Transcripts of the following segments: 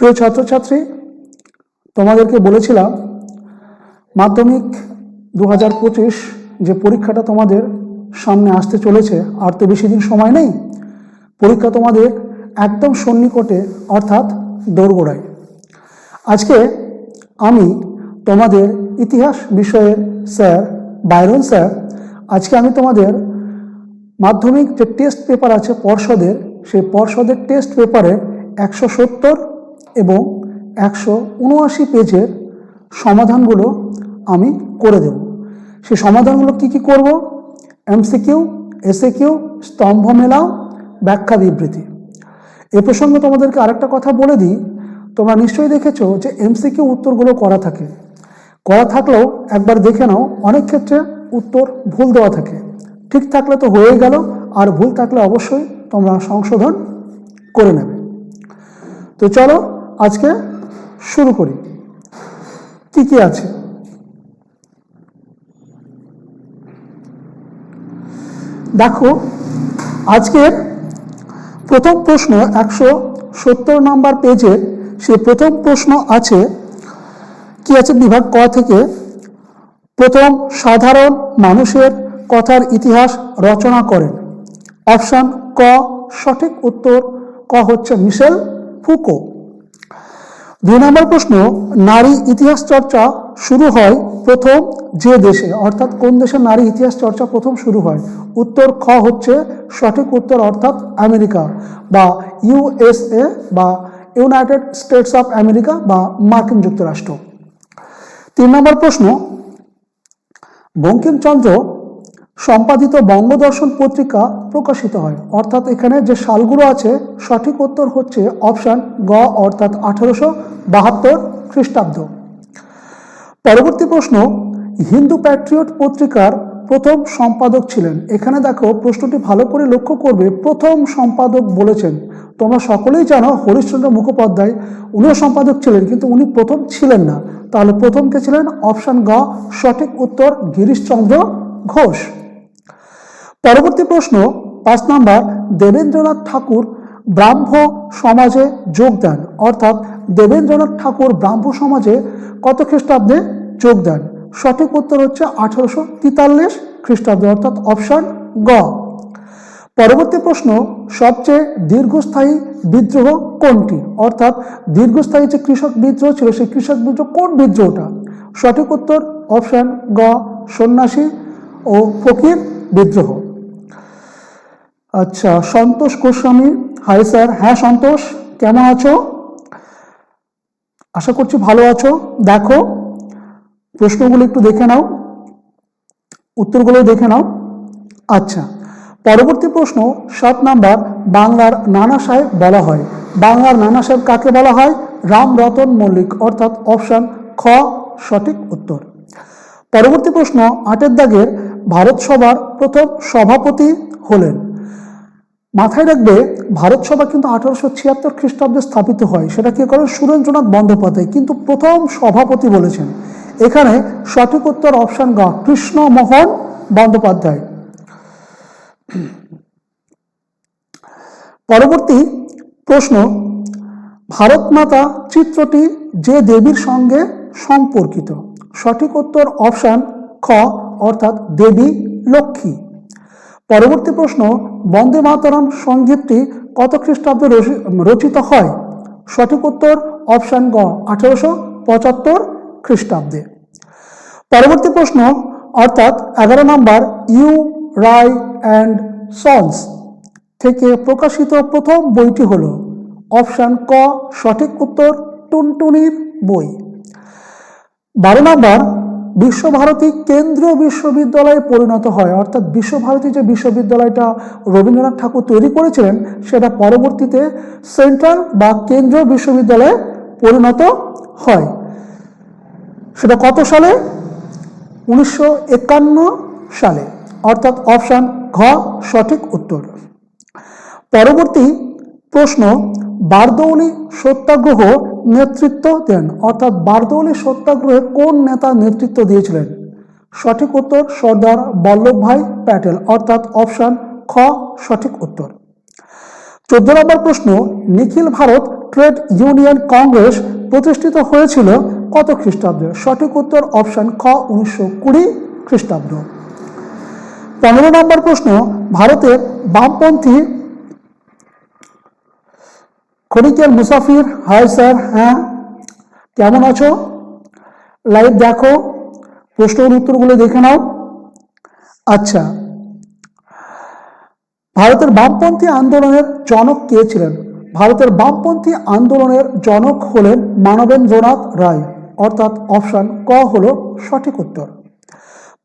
প্রিয় ছাত্রছাত্রী, তোমাদেরকে বলেছিলাম, মাধ্যমিক দু হাজার পঁচিশ যে পরীক্ষাটা তোমাদের সামনে আসতে চলেছে, আর তো বেশি দিন সময় নেই, পরীক্ষা তোমাদের একদম সন্নিকটে, অর্থাৎ দোরগোড়ায়। আজকে আমি তোমাদের ইতিহাস বিষয়ের স্যার, বাইরন স্যার, আজকে আমি তোমাদের মাধ্যমিক যে টেস্ট পেপার আছে পর্ষদের, সেই পর্ষদের টেস্ট পেপারে একশো সত্তর এবং একশো উনআশি পেজের সমাধানগুলো আমি করে দেব। সেই সমাধানগুলো কি কি করব? এমসিকিউ এসএ কিউ স্তম্ভ মেলাও, ব্যাখ্যা বিবৃতি। এ প্রসঙ্গে তোমাদেরকে আরেকটা কথা বলে দিই। তোমরা নিশ্চয়ই দেখেছ যে এমসিকিউ উত্তরগুলো করা থাকে। করা থাকলেও একবার দেখে নাও, অনেক ক্ষেত্রে উত্তর ভুল দেওয়া থাকে। ঠিক থাকলে তো হয়ে গেল, আর ভুল থাকলে অবশ্যই তোমরা সংশোধন করে নেবে। তো চলো আজকে শুরু করি। কি কি আছে? দেখো, আজকের প্রথম প্রশ্ন একশো সত্তর নম্বর পেজে সে প্রথম প্রশ্ন আছে, কি আছে বিভাগ ক থেকে? প্রথম সাধারণ মানুষের কথার ইতিহাস রচনা করেন। অপশান ক, সঠিক উত্তর। ক হচ্ছে মিশেল ফুকো। দুই নম্বর প্রশ্ন, নারী ইতিহাস চর্চা শুরু হয় প্রথম যে দেশে? অর্থাৎ কোন দেশে নারী ইতিহাস চর্চা প্রথম শুরু হয়? উত্তর খ হচ্ছে সঠিক উত্তর, অর্থাৎ আমেরিকা বা ইউএসএ বা ইউনাইটেড স্টেটস অফ আমেরিকা বা মার্কিন যুক্তরাষ্ট্র। তিন নম্বর প্রশ্ন, বঙ্কিমচন্দ্র সম্পাদিত বঙ্গদর্শন পত্রিকা প্রকাশিত হয়। অর্থাৎ এখানে যে সালগুলো আছে, সঠিক উত্তর হচ্ছে অপশান গ, অর্থাৎ আঠারোশো বাহাত্তর খ্রিস্টাব্দ। পরবর্তী প্রশ্ন, হিন্দু প্যাট্রিয়ট পত্রিকার প্রথম সম্পাদক ছিলেন। এখানে দেখো, প্রশ্নটি ভালো করে লক্ষ্য করবে, প্রথম সম্পাদক বলেছেন। তোমরা সকলেই জানো, হরিশ্চন্দ্র মুখোপাধ্যায় উনিও সম্পাদক ছিলেন, কিন্তু উনি প্রথম ছিলেন না। তাহলে প্রথম কে ছিলেন? অপশান গ, সঠিক উত্তর গিরিশচন্দ্র ঘোষ। পরবর্তী প্রশ্ন, পাঁচ নাম্বার, দেবেন্দ্রনাথ ঠাকুর ব্রাহ্ম সমাজে যোগ দেন। অর্থাৎ দেবেন্দ্রনাথ ঠাকুর ব্রাহ্ম সমাজে কত খ্রিস্টাব্দে যোগ দেন? সঠিক উত্তর হচ্ছে আঠারোশো তেতাল্লিশ খ্রিস্টাব্দে, অর্থাৎ অপশান গ। পরবর্তী প্রশ্ন, সবচেয়ে দীর্ঘস্থায়ী বিদ্রোহ কোনটি? অর্থাৎ দীর্ঘস্থায়ী যে কৃষক বিদ্রোহ ছিল, সেই কৃষক বিদ্রোহ কোন বিদ্রোহটা? সঠিক উত্তর, অপশান গ, সন্ন্যাসী ও ফকির বিদ্রোহ। আচ্ছা সন্তোষ গোস্বামী। হাই স্যার হ্যাঁ সন্তোষ, কেমন আছো? আশা করছি ভালো আছো। দেখো, প্রশ্নগুলো একটু দেখে নাও। উত্তরগুলো দেখে নাও। আচ্ছা পরবর্তী প্রশ্ন, সাত নাম্বার, বাংলার নানা সাহেব বলা হয়। বাংলার নানা সাহেব কাকে বলা হয়? রামরতন মল্লিক। অর্থাৎ অপশান খ, সঠিক উত্তর। পরবর্তী প্রশ্ন, আটের দাগের ভারত সভার প্রথম সভাপতি হলেন। মাথায় রাখবে, ভারত সভা কিন্তু আঠারোশো ছিয়াত্তর খ্রিস্টাব্দে স্থাপিত হয়, সেটা কি করেন সুরেন্দ্রনাথ বন্দ্যোপাধ্যায়, কিন্তু প্রথম সভাপতি বলেছেন। এখানে সঠিক উত্তর অপশান গ, কৃষ্ণমোহন বন্দ্যোপাধ্যায়। পরবর্তী প্রশ্ন ভারত মাতা চিত্রটি যে দেবীর সঙ্গে সম্পর্কিত? সঠিক উত্তর অপশান খ, অর্থাৎ দেবী লক্ষ্মী। পরবর্তী প্রশ্ন, বন্দে মাতরম সঙ্গীতটি কত খ্রিস্টাব্দে রচি- রচিত হয়? সঠিক উত্তর অপশান গ, আঠারোশো পঁচাত্তর খ্রিস্টাব্দে। পরবর্তী প্রশ্ন, অর্থাৎ এগারো নম্বর ইউ, রাই অ্যান্ড সন্স থেকে প্রকাশিত প্রথম বইটি হল। অপশান ক, সঠিক উত্তর টুনটুনির বই। বারো নম্বর বিশ্বভারতী কেন্দ্রীয় বিশ্ববিদ্যালয়ে পরিণত হয়। অর্থাৎ বিশ্বভারতী যে বিশ্ববিদ্যালয়টা রবীন্দ্রনাথ ঠাকুর তৈরি করেছিলেন, সেটা পরবর্তীতে সেন্ট্রাল বা কেন্দ্রীয় বিশ্ববিদ্যালয়ে পরিণত হয়। সেটা কত সালে? উনিশশো একান্ন সালে। অর্থাৎ অপশান ঘ, সঠিক উত্তর। পরবর্তী প্রশ্ন বারদৌলি সত্যাগ্রহ নেতৃত্ব দেন। অর্থাৎ বারদৌলি সত্যাগ্রহে কোন নেতা নেতৃত্ব দিয়েছিলেন? সঠিক উত্তর সর্দার বল্লভভাই প্যাটেল। অর্থাৎ অপশান খ, সঠিক উত্তর। চোদ্দ নম্বর প্রশ্ন, Nikhil Bharat trade union congress প্রতিষ্ঠিত হয়েছিল কত খ্রিস্টাব্দে? সঠিক উত্তর অপশন খ, উনিশশো কুড়ি খ্রিস্টাব্দ। পনেরো নম্বর প্রশ্ন, ভারতের বামপন্থী খনিকের মুসাফির, হাই স্যার হ্যাঁ কেমন আছো? লাইভ দেখো, প্রশ্নের উত্তরগুলো দেখে নাও। আচ্ছা ভারতের বামপন্থী আন্দোলনের জনক কে ছিলেন? ভারতের বামপন্থী আন্দোলনের জনক হলেন মানবেন্দ্রনাথ রায়। অর্থাৎ অপশন ক হল সঠিক উত্তর।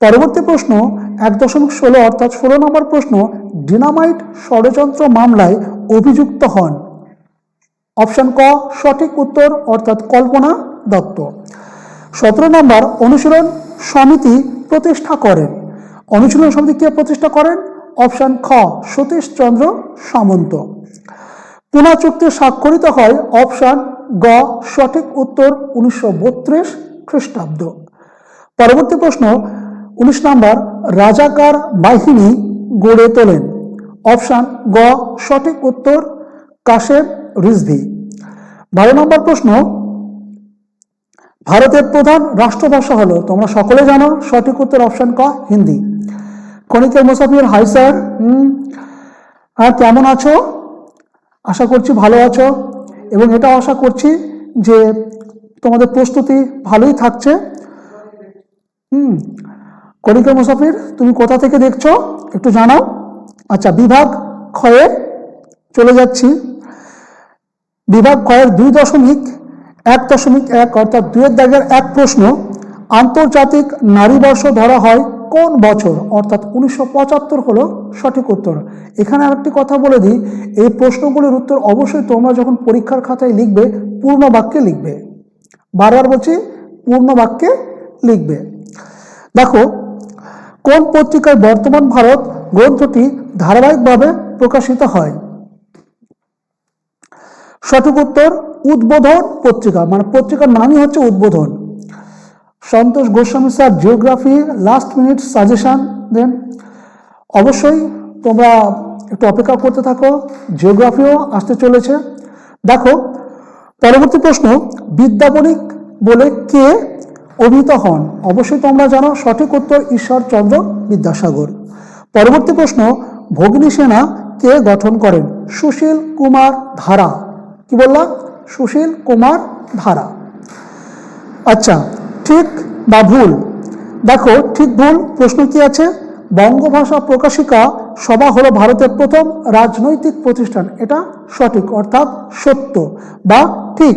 পরবর্তী প্রশ্ন, এক দশমিক ষোলো অর্থাৎ ষোলো নম্বর প্রশ্ন, ডিনামাইট ষড়যন্ত্র মামলায় অভিযুক্ত হন। অপশন ক, সঠিক উত্তর অর্থাৎ কল্পনা দত্ত। সতেরো নম্বর, অনুশীলন সমিতি প্রতিষ্ঠা করেন। অনুশীলন সমিতি কে প্রতিষ্ঠা করেন? অপশন খ, সতীশ চন্দ্র সামন্ত। পুনা চুক্তি স্বাক্ষরিত হয় অপশন গ, সঠিক উত্তর উনিশশো বত্রিশ খ্রিস্টাব্দ। পরবর্তী প্রশ্ন, উনিশ নম্বর, রাজাকার বাহিনী গড়ে তোলেন। অপশন গ, সঠিক উত্তর কাশেম রিজভি বারো নম্বর প্রশ্ন, ভারতের প্রধান রাষ্ট্রভাষা হলো, তোমরা সকলে জানো, সঠিক উত্তর অপশন ক, হিন্দি। কণিকের মুসাফির, হাই স্যার। আর কেমন আছো? আশা করছি ভালো আছো। এবং এটা আশা করছি যে তোমাদের প্রস্তুতি ভালোই থাকছে। হুম। কণিকের মুসাফির, তুমি কোথা থেকে দেখছ? একটু জানাও। আচ্ছা বিভাগ ক্ষয়ে চলে যাচ্ছি। বিভাগ কয়ের দুই দশমিক এক দশমিক এক অর্থাৎ দুয়ের দাগের এক প্রশ্ন, আন্তর্জাতিক নারী বর্ষ ধরা হয় কোন বছর? অর্থাৎ উনিশশো পঁচাত্তর হলো সঠিক উত্তর। এখানে আরেকটি কথা বলে দিই, এই প্রশ্নগুলির উত্তর অবশ্যই তোমরা যখন পরীক্ষার খাতায় লিখবে পূর্ণ বাক্যে লিখবে। বারবার বলছি পূর্ণ বাক্যে লিখবে। দেখো, কোন পত্রিকায় বর্তমান ভারত গ্রন্থটি ধারাবাহিকভাবে প্রকাশিত হয়? সঠিক উত্তর, উদ্বোধন পত্রিকা। মানে পত্রিকার নামই হচ্ছে Udbodhan. Santosh Goswami sir geography last minute suggestion দেন। অবশ্যই তোমরা একটু অপেক্ষা করতে থাকো জিওগ্রাফিও আসতে চলেছে। দেখো, পরবর্তী প্রশ্ন, বিদ্যাবণিক বলে কে অভিহিত হন? অবশ্যই তোমরা জানো, সঠিক উত্তর ঈশ্বরচন্দ্র বিদ্যাসাগর। পরবর্তী প্রশ্ন, ভগ্নী সেনা কে গঠন করেন? সুশীল কুমার ধারা। কি বললাম সুশীল কুমার ধারা। আচ্ছা ঠিক বা ভুল? দেখো, ঠিক ভুল প্রশ্ন কি আছে? বঙ্গভাষা প্রকাশিকা সভা হলো ভারতের প্রথম রাজনৈতিক প্রতিষ্ঠান। এটা সঠিক, অর্থাৎ সত্য বা ঠিক?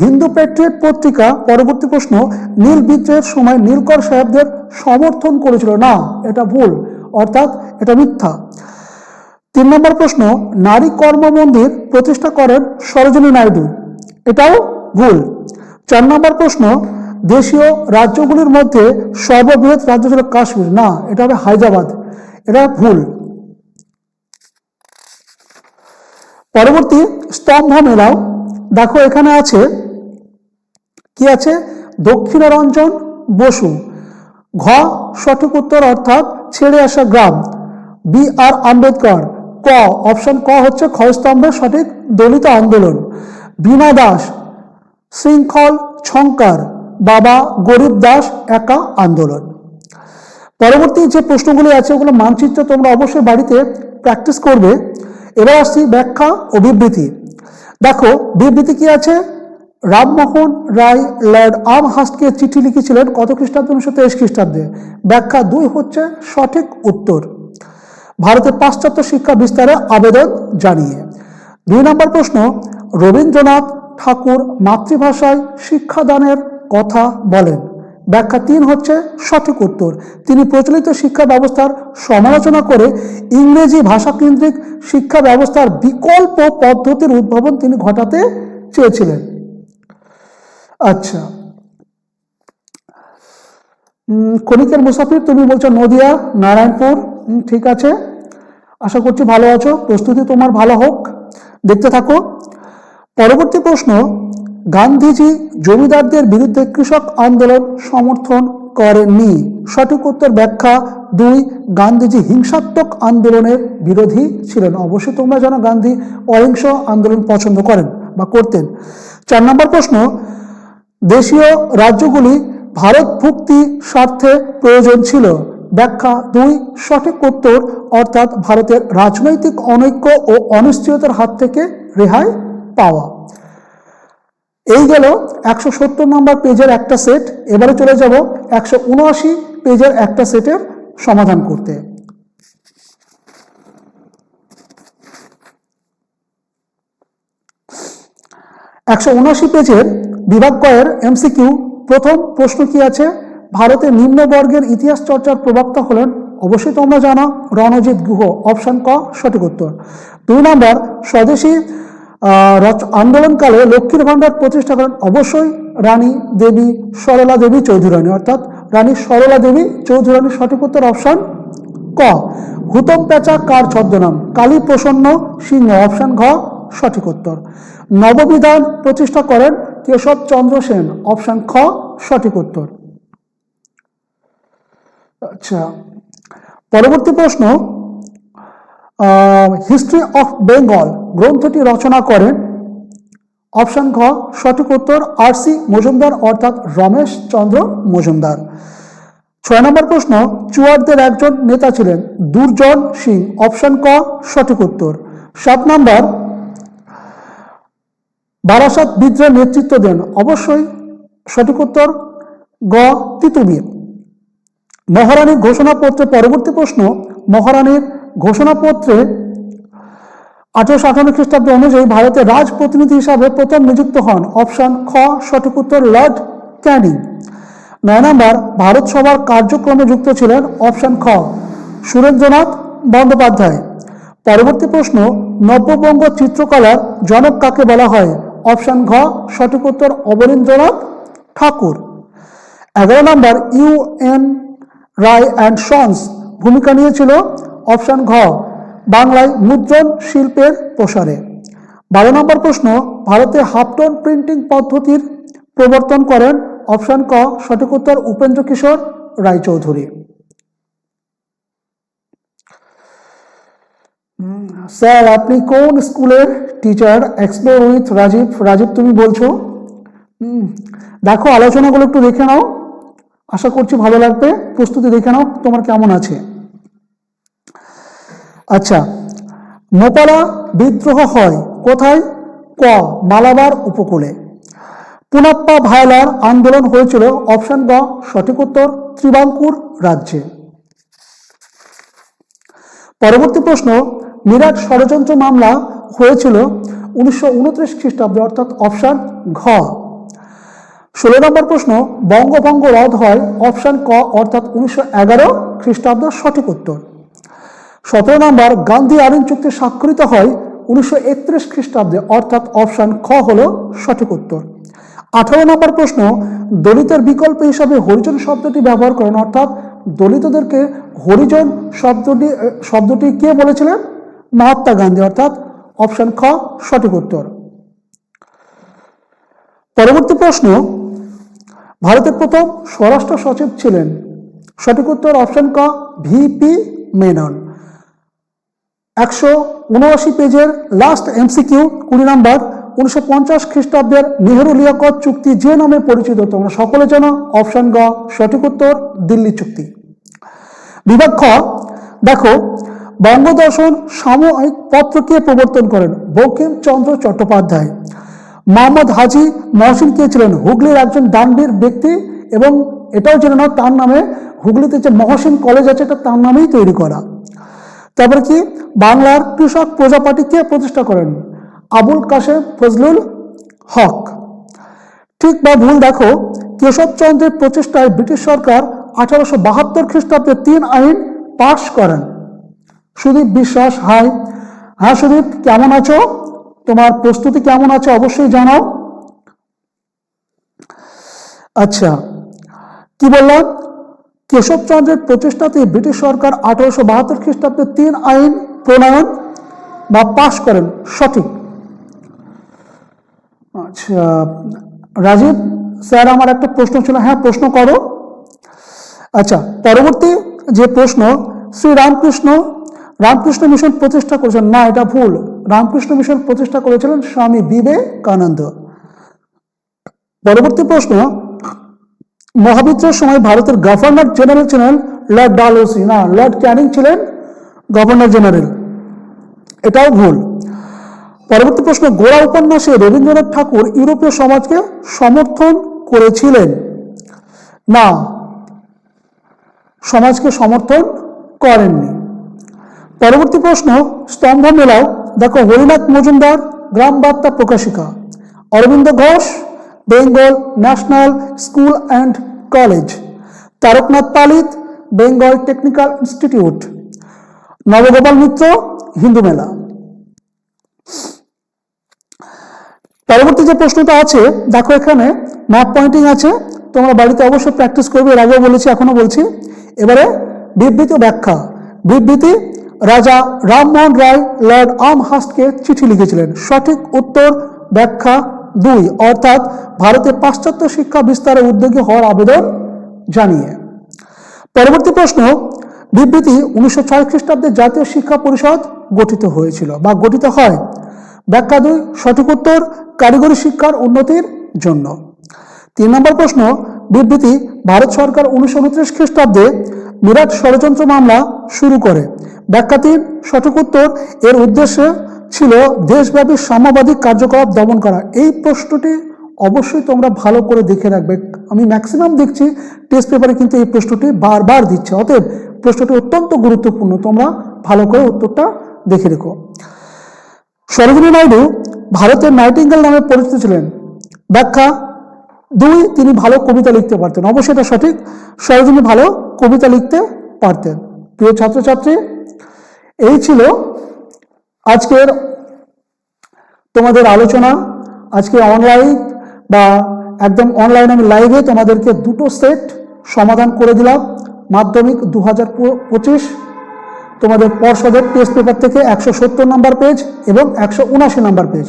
হিন্দু প্যাট্রিয়ট পত্রিকা, পরবর্তী প্রশ্ন, নীল বিদ্রোহের সময় নীলকর সাহেবদের সমর্থন করেছিল। না, এটা ভুল, অর্থাৎ এটা মিথ্যা। তিন নম্বর প্রশ্ন, নারী কর্ম মন্দির প্রতিষ্ঠা করেন সরোজিনী নাইডু। এটাও ভুল। চার নম্বর প্রশ্ন, দেশীয় রাজ্যগুলির মধ্যে সর্ববৃহৎ রাজ্য ছিল কাশ্মীর। না, এটা হবে হায়দ্রাবাদ। এটা ভুল। পরবর্তী, স্তম্ভ মেলাও। দেখো, এখানে আছে, কি আছে? দক্ষিণারঞ্জন বসু। ঘ, সঠিক উত্তর অর্থাৎ ছেড়ে আসা গ্রাম। বি, আর. আম্বেদকর। ক, অপশন ক হচ্ছে ক্ষয়স্তম্ভের সঠিক দলিত আন্দোলন। বীণা দাস, শৃঙ্খল ছঙ্কার, বাবা গরিব দাস, একা আন্দোলন। পরবর্তী যে প্রশ্নগুলি আছে, ওগুলো মানচিত্র তোমরা অবশ্যই বাড়িতে প্র্যাকটিস করবে। এবার আসছি ব্যাখ্যা ও বিবৃতি। দেখো, বিবৃতি কি আছে? রামমোহন রায় লর্ড আম হাস্টকে চিঠি লিখেছিলেন কত খ্রিস্টাব্দে উনিশশো তেইশ খ্রিস্টাব্দে। ব্যাখ্যা দুই হচ্ছে সঠিক উত্তর। ভারতে পাশ্চাত্য শিক্ষা বিস্তারে আবেদন জানিয়ে। দুই নম্বর প্রশ্ন, রবীন্দ্রনাথ ঠাকুর মাতৃভাষায় শিক্ষাদানের কথা বলেন। ব্যাখ্যা তিন হচ্ছে সঠিক উত্তর। তিনি প্রচলিত শিক্ষা ব্যবস্থার সমালোচনা করে ইংরেজি ভাষাকেন্দ্রিক শিক্ষা ব্যবস্থার বিকল্প পদ্ধতির উদ্ভাবন তিনি ঘটাতে চেয়েছিলেন। আচ্ছা। কণিকের মুসাফির, তুমি বলছো নদিয়া, নারায়ণপুর ঠিক আছে। আশা করছি ভালো আছো। প্রস্তুতি তোমার ভালো হোক। দেখতে থাকো। পরবর্তী প্রশ্ন, গান্ধীজি জমিদারদের বিরুদ্ধে কৃষক আন্দোলন সমর্থন করেননি। সঠিক উত্তর ব্যাখ্যা দুই, গান্ধীজি হিংসাত্মক আন্দোলনের বিরোধী ছিলেন। অবশ্যই তোমরা জানো গান্ধী অহিংস আন্দোলন পছন্দ করেন বা করতেন। চার নম্বর প্রশ্ন, দেশীয় রাজ্যগুলি ভারত ভুক্তি স্বার্থে প্রয়োজন ছিল। ব্যাখ্যা দুই, সঠিক উত্তর অর্থাৎ ভারতের রাজনৈতিক অনৈক্য ও অনিশ্চয়তার হাত থেকে রেহাই পাওয়া। এই গেল একশো সত্তর নম্বর পেজের একটা সেট। এবারে চলে যাব একশো উনআশি পেজের একটা সেটের সমাধান করতে। একশো উনআশি পেজের বিভাগ কয়ের এমসিকিউ প্রথম প্রশ্ন কি আছে? ভারতের নিম্নবর্গের ইতিহাস চর্চার প্রবক্তা হলেন, অবশ্যই তোমরা জানো, রণজিৎ গুহ, অপশন ক, সঠিক উত্তর। দুই নম্বর, স্বদেশী আন্দোলনকালে লক্ষ্মীর ভাণ্ডার প্রতিষ্ঠা করেন অবশ্যই রানী দেবী সরলা দেবী চৌধুরানী, অর্থাৎ রানী সরলা দেবী চৌধুরানী সঠিক উত্তর অপশন ক। হুতম পেঁচা কার ছদ্মনাম? কালী প্রসন্ন সিংহ, অপশন ঘ, সঠিক উত্তর। নববিধান প্রতিষ্ঠা করেন কেশব চন্দ্র সেন, অপশন খ, সঠিক উত্তর। আচ্ছা পরবর্তী প্রশ্ন হিস্ট্রি অফ বেঙ্গল গ্রন্থটি রচনা করেন। অপশন ঘ সঠিক উত্তর আর সি মজুমদার অর্থাৎ রমেশ চন্দ্র মজুমদার। ছয় নম্বর প্রশ্ন চুয়ারদের একজন নেতা ছিলেন দুর্জন সিং। অপশন ক, সঠিক উত্তর। সাত নম্বর, বারাসাত বিদ্রোহের নেতৃত্ব দেন। অবশ্যই সঠিক উত্তর গ, তিতুমির। মহারানীর ঘোষণাপত্রে পরবর্তী প্রশ্ন, মহারানীর ঘোষণাপত্রে আঠারোশো আঠান্ন খ্রিস্টাব্দ অনুযায়ী ভারতের রাজ প্রতিনিধি হিসাবে প্রথম নিযুক্ত হন অপশন খ, সঠিক উত্তর লর্ড ক্যানিং। নয় নম্বর, ভারত সভার কার্যক্রমে যুক্ত ছিলেন অপশন খ, সুরেন্দ্রনাথ বন্দ্যোপাধ্যায়। পরবর্তী প্রশ্ন, নব্যবঙ্গ চিত্রকলার জনক কাকে বলা হয়? অপশন ঘ, সঠিক উত্তর অবনীন্দ্রনাথ ঠাকুর। এগারো নম্বর U N Ray and sons ভূমিকা নিয়েছিল অপশন ঘ, বাংলায় মুদ্রণ শিল্পের প্রসারে। বারো নম্বর প্রশ্ন, ভারতে হাফটন প্রিন্টিং পদ্ধতির প্রবর্তন করেন অপশন ক, সঠিক উত্তর উপেন্দ্র কিশোর রায়চৌধুরী। স্যার, আপনি কোন স্কুলের teacher? Explore with Rajib. Rajib, তুমি বলছো? দেখো, আলোচনাগুলো একটু দেখে নাও। আশা করছি ভালো লাগবে। প্রস্তুতি দেখে নাও তোমার কেমন আছে। আচ্ছা মোপালা বিদ্রোহ হয় কোথায়? ক, মালাবার উপকূলে। পুনাপ্পা ভায়লার আন্দোলন হয়েছিল অপশন গ সঠিক উত্তর ত্রিবাঙ্কুর রাজ্যে। পরবর্তী প্রশ্ন, মিরাট ষড়যন্ত্র মামলা হয়েছিল উনিশশো উনত্রিশ খ্রিস্টাব্দে, অর্থাৎ অপশন ঘ। ষোলো নম্বর প্রশ্ন, বঙ্গভঙ্গ রদ হয় অপশন ক অর্থাৎ উনিশশো এগারো খ্রিস্টাব্দ সঠিক উত্তর। সতেরো নম্বর, গান্ধী আইন চুক্তি স্বাক্ষরিত হয় উনিশশো একত্রিশ খ্রিস্টাব্দে, অর্থাৎ অপশন খ হল সঠিক উত্তর। আঠারো নম্বর প্রশ্ন, দলিতের বিকল্প হিসাবে হরিজন শব্দটি ব্যবহার করেন, অর্থাৎ দলিতদেরকে হরিজন শব্দটি শব্দটি কে বলেছিলেন? মহাত্মা গান্ধী, অর্থাৎ অপশন খ সঠিক উত্তর। পরবর্তী প্রশ্ন ভারতের প্রথম স্বরাষ্ট্র সচিব ছিলেন। সঠিক উত্তর অপশন ক, ভিপি মেনন। একশো উনআশি পেজের লাস্ট এমসিকিউ, কুড়ি নাম্বার, উনিশশো পঞ্চাশ খ্রিস্টাব্দের নেহেরু লিয়াকত চুক্তি যে নামে পরিচিত, তোমরা সকলে জানো, অপশন গ, সঠিক উত্তর, দিল্লি চুক্তি। বিভাগ খ, দেখো, বঙ্গদর্শন সাময়িক পত্রকে প্রবর্তন করেন? বঙ্কিমচন্দ্র চট্টোপাধ্যায়। মোহাম্মদ হাজি মহসিন কে ছিলেন হুগলির একজন দানবীর ব্যক্তি এবং এটাও জেনে নাও, তার নামে হুগলিতে যে মহসিন কলেজ আছে, এটা তার নামেই তৈরি করা। তারপরে কি? বাংলার কৃষক প্রজাপাটি কে প্রতিষ্ঠা করেন? আবুল কাশেম ফজলুল হক। ঠিক বা ভুল দেখো, কেশবচন্দ্রের প্রচেষ্টায় ব্রিটিশ সরকার আঠারোশো বাহাত্তর খ্রিস্টাব্দে তিন আইন পাশ করেন। সুদীপ বিশ্বাস, হাই। হ্যাঁ সুদীপ, কেমন আছো? তোমার প্রস্তুতি কেমন আছে অবশ্যই জানাও। আচ্ছা কি বললাম কেশবচন্দ্রের প্রচেষ্টাতে ব্রিটিশ সরকার আঠারোশো বাহাত্তর খ্রিস্টাব্দে তিন আইন প্রণয়ন বা পাশ করেন। সঠিক। আচ্ছা রাজীব স্যার, আমার একটা প্রশ্ন ছিল। হ্যাঁ প্রশ্ন করো। আচ্ছা পরবর্তী যে প্রশ্ন, শ্রী রামকৃষ্ণ রামকৃষ্ণ মিশন প্রতিষ্ঠা করেছেন। না, এটা ভুল। রামকৃষ্ণ মিশন প্রতিষ্ঠা করেছিলেন স্বামী বিবেকানন্দ। পরবর্তী প্রশ্ন, মহাবিদ্রোহের সময় ভারতের গভর্নর জেনারেল ছিলেন লর্ড ডালহৌসি। না, লর্ড ক্যানিং ছিলেন গভর্নর জেনারেল। এটাও ভুল। পরবর্তী প্রশ্ন, গোড়া উপন্যাসে রবীন্দ্রনাথ ঠাকুর ইউরোপীয় সমাজকে সমর্থন করেছিলেন? না, সমাজকে সমর্থন করেননি। পরবর্তী প্রশ্ন স্তম্ভ মেলাও দেখো Harinath Majumdar, Gram Barta Prakashika, Aurobindo Ghosh, Bengal national school and college, Taraknath Palit, Bengal technical institute, Nabagopal Mitra, Hindu Mela. পরবর্তী যে প্রশ্নটা আছে, দেখো এখানে ম্যাপ পয়েন্টিং আছে, তোমরা বাড়িতে অবশ্যই প্র্যাকটিস করবে, এর আগেও বলেছি এখনও বলছি। এবারে বিবৃতি ব্যাখ্যা। বিবৃতি রাজা রামমোহন রায়, লর্ড আমহাস্টকে চিঠি লিখেছিলেন। সঠিক উত্তর ব্যাখ্যা দুই, অর্থাৎ ভারতে পাশ্চাত্য শিক্ষা বিস্তারে উদ্যোগী হওয়ার আবেদন জানিয়ে। পরবর্তী প্রশ্ন, বিবৃতি উনিশশো ছয় খ্রিস্টাব্দে জাতীয় শিক্ষা পরিষদ গঠিত হয়েছিল বা গঠিত হয়। ব্যাখ্যা দুই, সঠিক উত্তর কারিগরি শিক্ষার উন্নতির জন্য। তিন নম্বর প্রশ্ন, বিবৃতি ভারত সরকার উনিশশো উনত্রিশ খ্রিস্টাব্দে মিরাট ষড়যন্ত্র মামলা শুরু করে। ব্যাখ্যা তিন সঠিক উত্তর এর উদ্দেশ্য ছিল দেশব্যাপী সাম্যবাদী কার্যকলাপ দমন করা। এই প্রশ্নটি অবশ্যই তোমরা ভালো করে দেখে রাখবে। আমি ম্যাক্সিমাম দেখছি টেস্ট পেপারে কিন্তু এই প্রশ্নটি বারবার দিচ্ছে। অতএব প্রশ্নটি অত্যন্ত গুরুত্বপূর্ণ। তোমরা ভালো করে উত্তরটা দেখে রেখো। সরোজিনী নাইডু ভারতের নাইটিঙ্গেল নামে পরিচিত ছিলেন। ব্যাখ্যা দুই, তিনি ভালো কবিতা লিখতে পারতেন। অবশ্যই এটা সঠিক। সরোজিনী ভালো কবিতা লিখতে পারতেন। প্রিয় ছাত্রছাত্রী, এই ছিল আজকের তোমাদের আলোচনা। আজকে অনলাইন বা একদম অনলাইন আমি লাইভে তোমাদেরকে দুটো সেট সমাধান করে দিলাম। মাধ্যমিক দু হাজার পঁচিশ, তোমাদের পর্ষদের টেস্ট পেপার থেকে একশো সত্তর নাম্বার পেজ এবং একশো উনাশি নাম্বার পেজ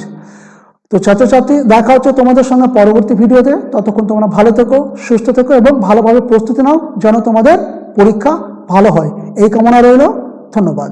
তো ছাত্রছাত্রী, দেখা হচ্ছে তোমাদের সঙ্গে পরবর্তী ভিডিওতে। ততক্ষণ তোমরা ভালো থেকো, সুস্থ থেকো এবং ভালোভাবে প্রস্তুতি নাও যেন তোমাদের পরীক্ষা ভালো হয়। এই কামনা রইল। ধন্যবাদ।